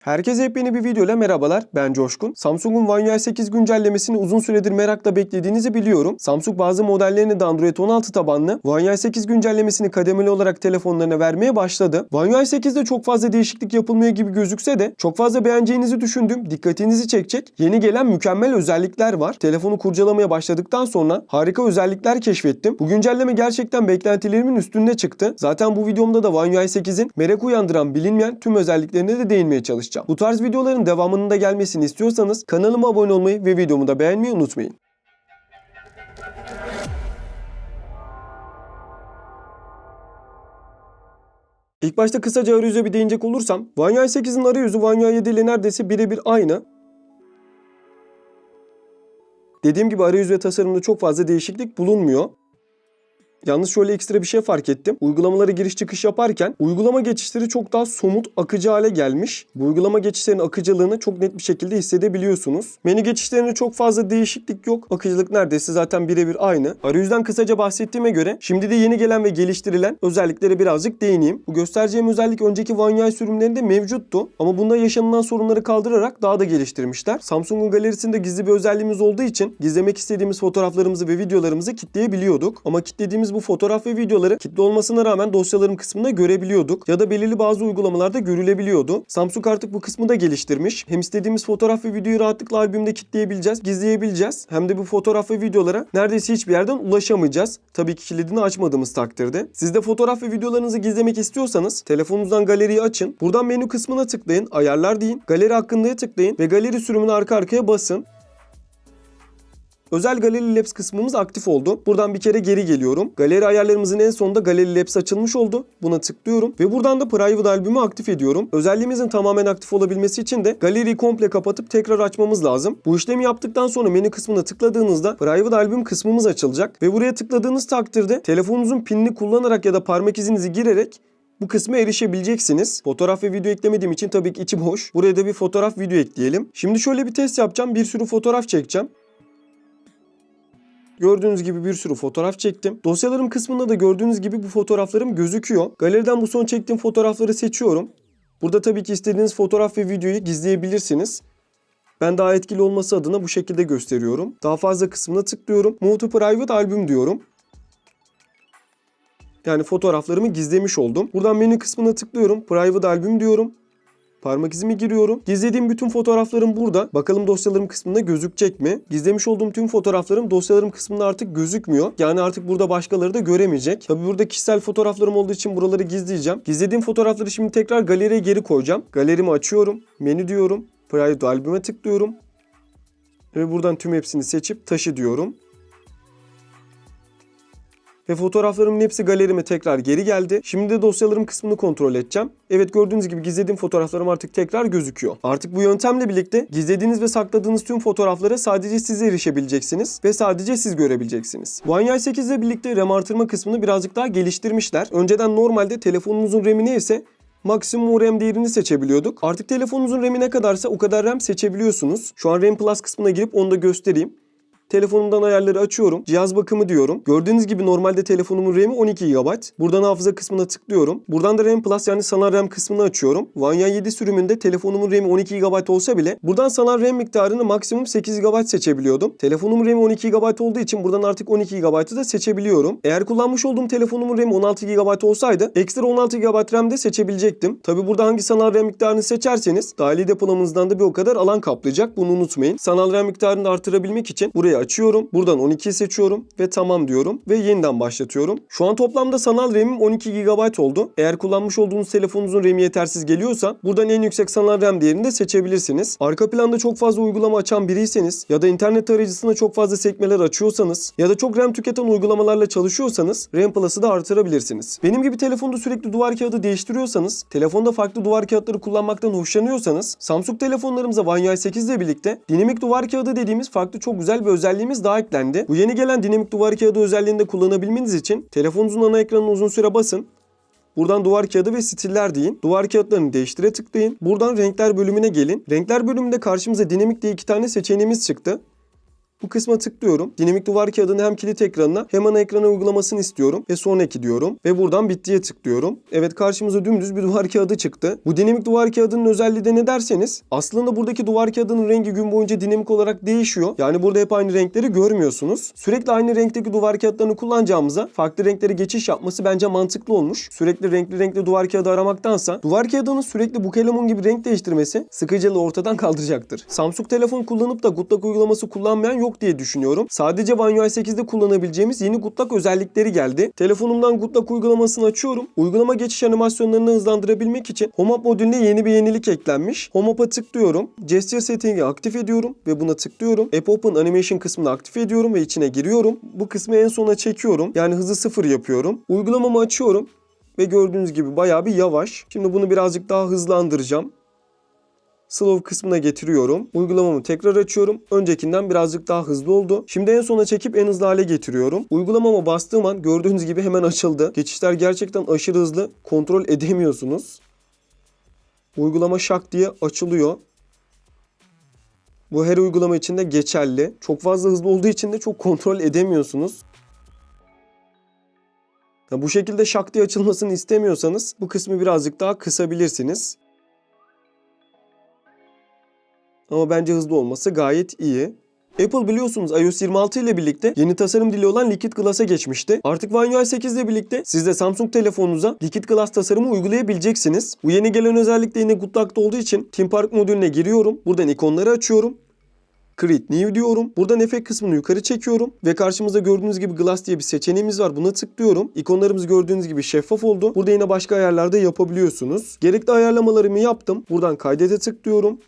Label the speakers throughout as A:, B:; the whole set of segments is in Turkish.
A: Herkese yepyeni bir videoyla merhabalar. Ben Coşkun. Samsung'un One UI 8 güncellemesini uzun süredir merakla beklediğinizi biliyorum. Samsung bazı modellerini de Android 16 tabanlı One UI 8 güncellemesini kademeli olarak telefonlarına vermeye başladı. One UI 8'de çok fazla değişiklik yapılmıyor gibi gözükse de çok fazla beğeneceğinizi düşündüm. Dikkatinizi çekecek yeni gelen mükemmel özellikler var. Telefonu kurcalamaya başladıktan sonra harika özellikler keşfettim. Bu güncelleme gerçekten beklentilerimin üstünde çıktı. Zaten bu videomda da One UI 8'in merak uyandıran bilinmeyen tüm özelliklerine de değinmeye çalışacağım. Bu tarz videoların devamının da gelmesini istiyorsanız kanalıma abone olmayı ve videomu da beğenmeyi unutmayın. İlk başta kısaca arayüze bir değinecek olursam, UI 8'in arayüzü UI 7 ile neredeyse birebir aynı. Dediğim gibi arayüz ve tasarımda çok fazla değişiklik bulunmuyor. Yalnız şöyle ekstra bir şey fark ettim. Uygulamalara giriş çıkış yaparken uygulama geçişleri çok daha somut, akıcı hale gelmiş. Bu uygulama geçişlerinin akıcılığını çok net bir şekilde hissedebiliyorsunuz. Menü geçişlerinde çok fazla değişiklik yok. Akıcılık neredeyse zaten birebir aynı. Arayüzden kısaca bahsettiğime göre şimdi de yeni gelen ve geliştirilen özelliklere birazcık değineyim. Bu göstereceğim özellik önceki One UI sürümlerinde mevcuttu. Ama bunda yaşanılan sorunları kaldırarak daha da geliştirmişler. Samsung'un galerisinde gizli bir özelliğimiz olduğu için gizlemek istediğimiz fotoğraflarımızı ve videolarımızı kitleyebiliyorduk. Ama kitlediğimiz bu fotoğraf ve videoları kitle olmasına rağmen dosyalarım kısmında görebiliyorduk. Ya da belirli bazı uygulamalarda görülebiliyordu. Samsung artık bu kısmı da geliştirmiş. Hem istediğimiz fotoğraf ve videoyu rahatlıkla albümde kitleyebileceğiz, gizleyebileceğiz. Hem de bu fotoğraf ve videolara neredeyse hiçbir yerden ulaşamayacağız. Tabii ki kilidini açmadığımız takdirde. Siz de fotoğraf ve videolarınızı gizlemek istiyorsanız telefonunuzdan galeriyi açın. Buradan menü kısmına tıklayın, ayarlar deyin, galeri hakkında'ya tıklayın ve galeri sürümünü arka arkaya basın. Özel Galeri Labs kısmımız aktif oldu. Buradan bir kere geri geliyorum. Galeri ayarlarımızın en sonunda Galeri Labs açılmış oldu. Buna tıklıyorum ve buradan da Private albümü aktif ediyorum. Özelliğimizin tamamen aktif olabilmesi için de galeriyi komple kapatıp tekrar açmamız lazım. Bu işlemi yaptıktan sonra menü kısmına tıkladığınızda Private albüm kısmımız açılacak ve buraya tıkladığınız takdirde telefonunuzun pinini kullanarak ya da parmak izinizi girerek bu kısma erişebileceksiniz. Fotoğraf ve video eklemediğim için tabii ki içim hoş. Buraya da bir fotoğraf video ekleyelim. Şimdi şöyle bir test yapacağım. Bir sürü fotoğraf çekeceğim. Gördüğünüz gibi bir sürü fotoğraf çektim. Dosyalarım kısmında da gördüğünüz gibi bu fotoğraflarım gözüküyor. Galeriden bu son çektiğim fotoğrafları seçiyorum. Burada tabii ki istediğiniz fotoğraf ve videoyu gizleyebilirsiniz. Ben daha etkili olması adına bu şekilde gösteriyorum. Daha fazla kısmına tıklıyorum. Move to Private Album diyorum. Yani fotoğraflarımı gizlemiş oldum. Buradan menü kısmına tıklıyorum. Private Album diyorum. Parmak izimi giriyorum. Gizlediğim bütün fotoğraflarım burada. Bakalım dosyalarım kısmında gözükecek mi? Gizlemiş olduğum tüm fotoğraflarım dosyalarım kısmında artık gözükmüyor. Yani artık burada başkaları da göremeyecek. Tabi burada kişisel fotoğraflarım olduğu için buraları gizleyeceğim. Gizlediğim fotoğrafları şimdi tekrar galeriye geri koyacağım. Galerimi açıyorum. Menü diyorum. Private albüme tıklıyorum. Ve buradan tüm hepsini seçip taşı diyorum. Ve fotoğraflarımın hepsi galerime tekrar geri geldi. Şimdi de dosyalarım kısmını kontrol edeceğim. Evet gördüğünüz gibi gizlediğim fotoğraflarım artık tekrar gözüküyor. Artık bu yöntemle birlikte gizlediğiniz ve sakladığınız tüm fotoğraflara sadece siz erişebileceksiniz ve sadece siz görebileceksiniz. One UI 8 ile birlikte RAM artırma kısmını birazcık daha geliştirmişler. Önceden normalde telefonunuzun RAM'i neyse maksimum RAM değerini seçebiliyorduk. Artık telefonunuzun RAM'i ne kadarsa o kadar RAM seçebiliyorsunuz. Şu an RAM Plus kısmına girip onu da göstereyim. Telefonumdan ayarları açıyorum. Cihaz bakımı diyorum. Gördüğünüz gibi normalde telefonumun RAM'i 12 GB. Buradan hafıza kısmına tıklıyorum. Buradan da RAM Plus yani sanal RAM kısmını açıyorum. UI 7 sürümünde telefonumun RAM'i 12 GB olsa bile buradan sanal RAM miktarını maksimum 8 GB seçebiliyordum. Telefonumun RAM'i 12 GB olduğu için buradan artık 12 GB'ı da seçebiliyorum. Eğer kullanmış olduğum telefonumun RAM'i 16 GB olsaydı ekstra 16 GB RAM de seçebilecektim. Tabi burada hangi sanal RAM miktarını seçerseniz dahili depolamanızdan da bir o kadar alan kaplayacak. Bunu unutmayın. Sanal RAM miktarını artırabilmek için buraya açıyorum. Buradan 12'yi seçiyorum ve tamam diyorum ve yeniden başlatıyorum. Şu an toplamda sanal RAM'im 12 GB oldu. Eğer kullanmış olduğunuz telefonunuzun RAM'i yetersiz geliyorsa buradan en yüksek sanal RAM değerini de seçebilirsiniz. Arka planda çok fazla uygulama açan biriyseniz ya da internet tarayıcısına çok fazla sekmeler açıyorsanız ya da çok RAM tüketen uygulamalarla çalışıyorsanız RAM Plus'ı da artırabilirsiniz. Benim gibi telefonda sürekli duvar kağıdı değiştiriyorsanız, telefonda farklı duvar kağıtları kullanmaktan hoşlanıyorsanız Samsung telefonlarımıza One UI 8 ile birlikte dinamik duvar kağıdı dediğimiz farklı çok güzel bir özelliğimiz daha eklendi. Bu yeni gelen dinamik duvar kağıdı özelliğini de kullanabilmeniz için telefonunuzun ana ekranına uzun süre basın. Buradan duvar kağıdı ve stiller deyin. Duvar kağıtlarını değiştire tıklayın. Buradan renkler bölümüne gelin. Renkler bölümünde karşımıza dinamik diye iki tane seçeneğimiz çıktı. Bu kısma tıklıyorum. Dinamik duvar kağıdının hem kilit ekranına hem ana ekrana uygulamasını istiyorum ve sonraki diyorum ve buradan bittiye tıklıyorum. Evet karşımıza dümdüz bir duvar kağıdı çıktı. Bu dinamik duvar kağıdının özelliği de ne derseniz aslında buradaki duvar kağıdının rengi gün boyunca dinamik olarak değişiyor. Yani burada hep aynı renkleri görmüyorsunuz. Sürekli aynı renkteki duvar kağıtlarını kullanacağımıza farklı renklere geçiş yapması bence mantıklı olmuş. Sürekli renkli renkli duvar kağıdı aramaktansa duvar kağıdının sürekli Bukelemon gibi renk değiştirmesi sıkıcılığı ortadan kaldıracaktır. Samsung telefon kullanıp da Gutlak uygulaması kullanmayan yok diye düşünüyorum. Sadece One UI 8'de kullanabileceğimiz yeni Gutlak özellikleri geldi. Telefonumdan Gutlak uygulamasını açıyorum. Uygulama geçiş animasyonlarını hızlandırabilmek için Home Up modülüne yeni bir yenilik eklenmiş. Home Up'a tıklıyorum. Gesture setting'i aktif ediyorum ve buna tıklıyorum. App Open Animation kısmını aktif ediyorum ve içine giriyorum. Bu kısmı en sona çekiyorum. Yani hızı sıfır yapıyorum. Uygulamamı açıyorum ve gördüğünüz gibi bayağı bir yavaş. Şimdi bunu birazcık daha hızlandıracağım. Slow kısmına getiriyorum. Uygulamamı tekrar açıyorum. Öncekinden birazcık daha hızlı oldu. Şimdi en sona çekip en hızlı hale getiriyorum. Uygulamama bastığım an gördüğünüz gibi hemen açıldı. Geçişler gerçekten aşırı hızlı. Kontrol edemiyorsunuz. Uygulama şak diye açılıyor. Bu her uygulama için de geçerli. Çok fazla hızlı olduğu için de çok kontrol edemiyorsunuz. Ya bu şekilde şak diye açılmasını istemiyorsanız bu kısmı birazcık daha kısabilirsiniz. Ama bence hızlı olması gayet iyi. Apple biliyorsunuz iOS 26 ile birlikte yeni tasarım dili olan Liquid Glass'a geçmişti. Artık One UI 8 ile birlikte siz de Samsung telefonunuza Liquid Glass tasarımı uygulayabileceksiniz. Bu yeni gelen özellik de yine Goodluck'ta olduğu için Team Park modülüne giriyorum. Buradan ikonları açıyorum. Create New diyorum. Buradan efekt kısmını yukarı çekiyorum. Ve karşımızda gördüğünüz gibi Glass diye bir seçeneğimiz var. Buna tıklıyorum. İkonlarımız gördüğünüz gibi şeffaf oldu. Burada yine başka ayarlarda yapabiliyorsunuz. Gerekli ayarlamalarımı yaptım. Buradan kaydete tıklıyorum.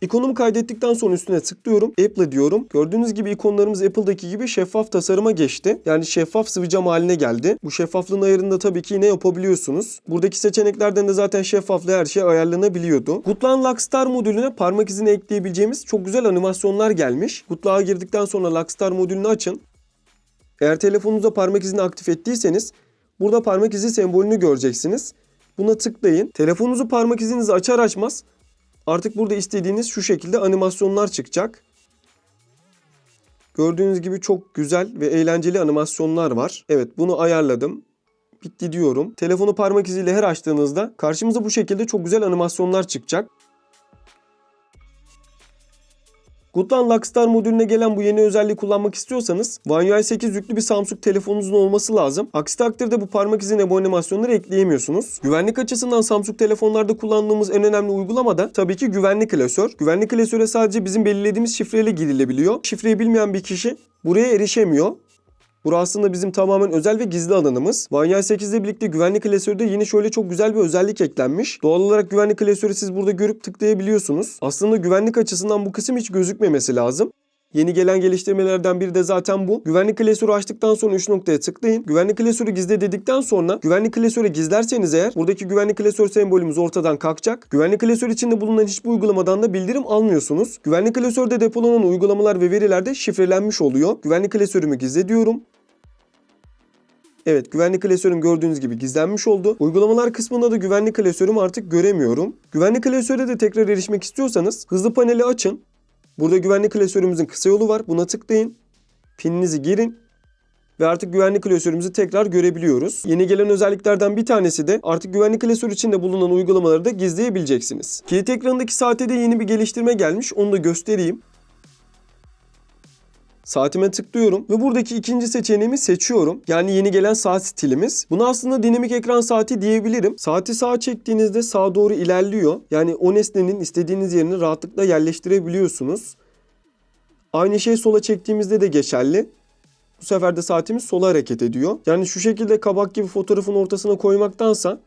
A: İkonumu kaydettikten sonra üstüne tıklıyorum. Apple'a diyorum. Gördüğünüz gibi ikonlarımız Apple'daki gibi şeffaf tasarıma geçti. Yani şeffaf sıvı cam haline geldi. Bu şeffaflığın ayarını da tabii ki yine yapabiliyorsunuz. Buradaki seçeneklerden de zaten şeffaflığı her şey ayarlanabiliyordu. Goodlan Luckstar modülüne parmak izini ekleyebileceğimiz çok güzel animasyonlar gelmiş. Goodlan'a girdikten sonra Luckstar modülünü açın. Eğer telefonunuza parmak izini aktif ettiyseniz burada parmak izi sembolünü göreceksiniz. Buna tıklayın. Telefonunuzu parmak izinizi açar açmaz Artık burada istediğiniz şu şekilde animasyonlar çıkacak. Gördüğünüz gibi çok güzel ve eğlenceli animasyonlar var. Evet bunu ayarladım. Bitti diyorum. Telefonu parmak iziyle her açtığınızda karşımıza bu şekilde çok güzel animasyonlar çıkacak. Goodlan Luckstar modülüne gelen bu yeni özelliği kullanmak istiyorsanız One UI 8 yüklü bir Samsung telefonunuzun olması lazım. Aksi takdirde bu parmak izine bu animasyonları ekleyemiyorsunuz. Güvenlik açısından Samsung telefonlarda kullandığımız en önemli uygulama da tabii ki güvenlik klasör. Güvenlik klasöre sadece bizim belirlediğimiz şifreyle girilebiliyor. Şifreyi bilmeyen bir kişi buraya erişemiyor. Burası aslında bizim tamamen özel ve gizli alanımız. UI 8 ile birlikte güvenlik klasörde yine şöyle çok güzel bir özellik eklenmiş. Doğal olarak güvenlik klasörü siz burada görüp tıklayabiliyorsunuz. Aslında güvenlik açısından bu kısım hiç gözükmemesi lazım. Yeni gelen geliştirmelerden biri de zaten bu. Güvenlik klasörü açtıktan sonra 3 noktaya tıklayın. Güvenlik klasörü gizle dedikten sonra güvenlik klasörü gizlerseniz eğer buradaki güvenlik klasör sembolümüz ortadan kalkacak. Güvenlik klasör içinde bulunan hiçbir uygulamadan da bildirim almıyorsunuz. Güvenlik klasörde depolanan uygulamalar ve veriler de şifrelenmiş oluyor. Güvenlik klasörümü gizle diyorum. Evet güvenlik klasörüm gördüğünüz gibi gizlenmiş oldu. Uygulamalar kısmında da güvenlik klasörümü artık göremiyorum. Güvenlik klasöre de tekrar erişmek istiyorsanız hızlı paneli açın. Burada güvenlik klasörümüzün kısa yolu var. Buna tıklayın. Pininizi girin. Ve artık güvenlik klasörümüzü tekrar görebiliyoruz. Yeni gelen özelliklerden bir tanesi de artık güvenlik klasörü içinde bulunan uygulamaları da gizleyebileceksiniz. Kilit ekranındaki saate de yeni bir geliştirme gelmiş. Onu da göstereyim. Saatime tıklıyorum ve buradaki ikinci seçeneğimi seçiyorum. Yani yeni gelen saat stilimiz. Buna aslında dinamik ekran saati diyebilirim. Saati sağa çektiğinizde sağa doğru ilerliyor. Yani o nesnenin istediğiniz yerini rahatlıkla yerleştirebiliyorsunuz. Aynı şey sola çektiğimizde de geçerli. Bu sefer de saatimiz sola hareket ediyor. Yani şu şekilde kabak gibi fotoğrafın ortasına koymaktansa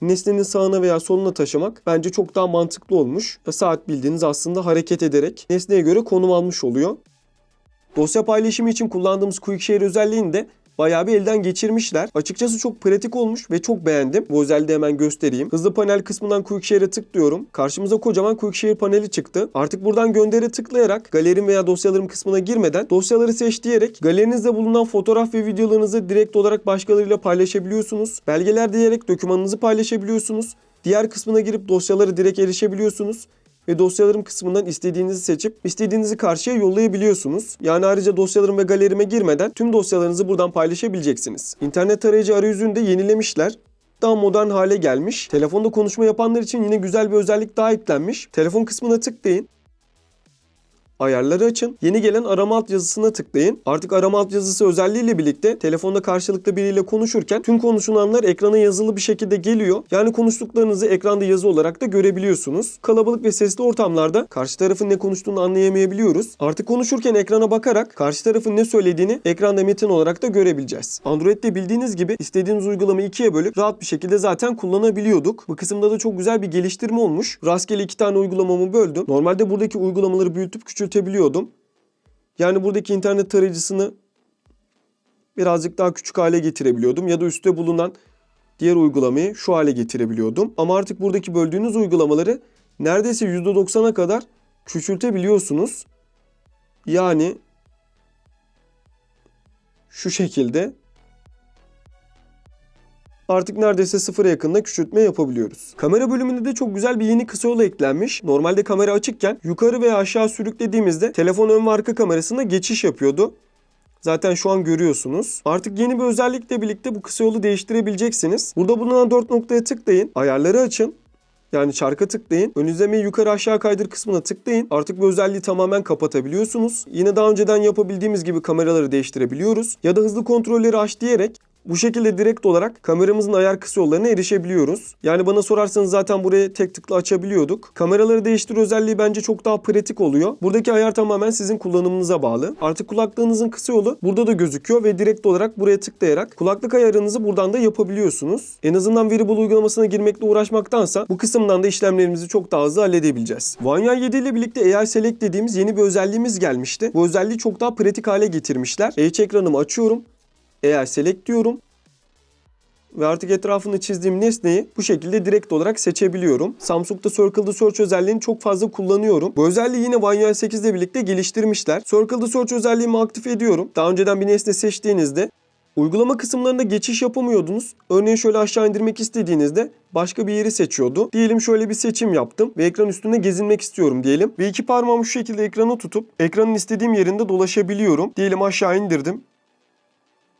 A: nesnenin sağına veya soluna taşımak bence çok daha mantıklı olmuş. Saat bildiğiniz aslında hareket ederek nesneye göre konum almış oluyor. Dosya paylaşımı için kullandığımız QuickShare özelliğini de bayağı bir elden geçirmişler. Açıkçası çok pratik olmuş ve çok beğendim. Bu özelliği hemen göstereyim. Hızlı panel kısmından QuickShare'e tıklıyorum. Karşımıza kocaman QuickShare paneli çıktı. Artık buradan göndere tıklayarak galerim veya dosyalarım kısmına girmeden dosyaları seç diyerek galerinizde bulunan fotoğraf ve videolarınızı direkt olarak başkalarıyla paylaşabiliyorsunuz. Belgeler diyerek dokümanınızı paylaşabiliyorsunuz. Diğer kısmına girip dosyaları direkt erişebiliyorsunuz. Ve dosyalarım kısmından istediğinizi seçip istediğinizi karşıya yollayabiliyorsunuz. Yani ayrıca dosyalarım ve galerime girmeden tüm dosyalarınızı buradan paylaşabileceksiniz. İnternet tarayıcı arayüzünü de yenilemişler daha modern hale gelmiş. Telefonda konuşma yapanlar için yine güzel bir özellik daha eklenmiş. Telefon kısmına tıklayın. Ayarları açın. Yeni gelen arama alt yazısına tıklayın. Artık arama alt yazısı özelliğiyle birlikte telefonda karşılıklı biriyle konuşurken tüm konuşulanlar ekrana yazılı bir şekilde geliyor. Yani konuştuklarınızı ekranda yazı olarak da görebiliyorsunuz. Kalabalık ve sesli ortamlarda karşı tarafın ne konuştuğunu anlayamayabiliyoruz. Artık konuşurken ekrana bakarak karşı tarafın ne söylediğini ekranda metin olarak da görebileceğiz. Android'de bildiğiniz gibi istediğiniz uygulamayı ikiye bölüp rahat bir şekilde zaten kullanabiliyorduk. Bu kısımda da çok güzel bir geliştirme olmuş. Rastgele iki tane uygulamamı böldüm. Normalde buradaki uygulamaları büyütüp küçültebiliyordum. Yani buradaki internet tarayıcısını birazcık daha küçük hale getirebiliyordum ya da üstte bulunan diğer uygulamayı şu hale getirebiliyordum. Ama artık buradaki böldüğünüz uygulamaları neredeyse %90'a kadar küçültebiliyorsunuz. Yani şu şekilde artık neredeyse sıfıra yakında küçültme yapabiliyoruz. Kamera bölümünde de çok güzel bir yeni kısa yol eklenmiş. Normalde kamera açıkken yukarı veya aşağı sürüklediğimizde telefon ön ve arka kamerasına geçiş yapıyordu. Zaten şu an görüyorsunuz. Artık yeni bir özellikle birlikte bu kısa yolu değiştirebileceksiniz. Burada bulunan 4 noktaya tıklayın. Ayarları açın. Yani çarka tıklayın. Ön izlemeyi yukarı aşağı kaydır kısmına tıklayın. Artık bu özelliği tamamen kapatabiliyorsunuz. Yine daha önceden yapabildiğimiz gibi kameraları değiştirebiliyoruz. Ya da hızlı kontrolleri aç diyerek bu şekilde direkt olarak kameramızın ayar kısa yollarına erişebiliyoruz. Yani bana sorarsanız zaten buraya tek tıkla açabiliyorduk. Kameraları değiştir özelliği bence çok daha pratik oluyor. Buradaki ayar tamamen sizin kullanımınıza bağlı. Artık kulaklığınızın kısa yolu burada da gözüküyor ve direkt olarak buraya tıklayarak kulaklık ayarınızı buradan da yapabiliyorsunuz. En azından Wearable uygulamasına girmekle uğraşmaktansa bu kısımdan da işlemlerimizi çok daha hızlı halledebileceğiz. One UI 7 ile birlikte AI Select dediğimiz yeni bir özelliğimiz gelmişti. Bu özelliği çok daha pratik hale getirmişler. H ekranımı açıyorum. Eğer select diyorum ve artık etrafını çizdiğim nesneyi bu şekilde direkt olarak seçebiliyorum. Samsung'da Circle the Search özelliğini çok fazla kullanıyorum. Bu özelliği yine One UI 8 ile birlikte geliştirmişler. Circle the Search özelliğimi aktif ediyorum. Daha önceden bir nesne seçtiğinizde Uygulama kısımlarında geçiş yapamıyordunuz. Örneğin şöyle aşağı indirmek istediğinizde başka bir yeri seçiyordu. Diyelim şöyle bir seçim yaptım ve ekran üstünde gezinmek istiyorum diyelim. Ve iki parmağımı şu şekilde ekrana tutup ekranın istediğim yerinde dolaşabiliyorum. Diyelim aşağı indirdim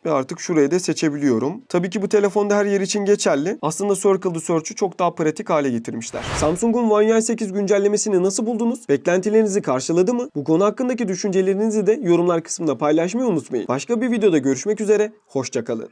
A: ve artık şurayı da seçebiliyorum. Tabii ki bu telefonda her yer için geçerli. Aslında Circle the Search'ü çok daha pratik hale getirmişler. Samsung'un One UI 8 güncellemesini nasıl buldunuz? Beklentilerinizi karşıladı mı? Bu konu hakkındaki düşüncelerinizi de yorumlar kısmında paylaşmayı unutmayın. Başka bir videoda görüşmek üzere, hoşçakalın.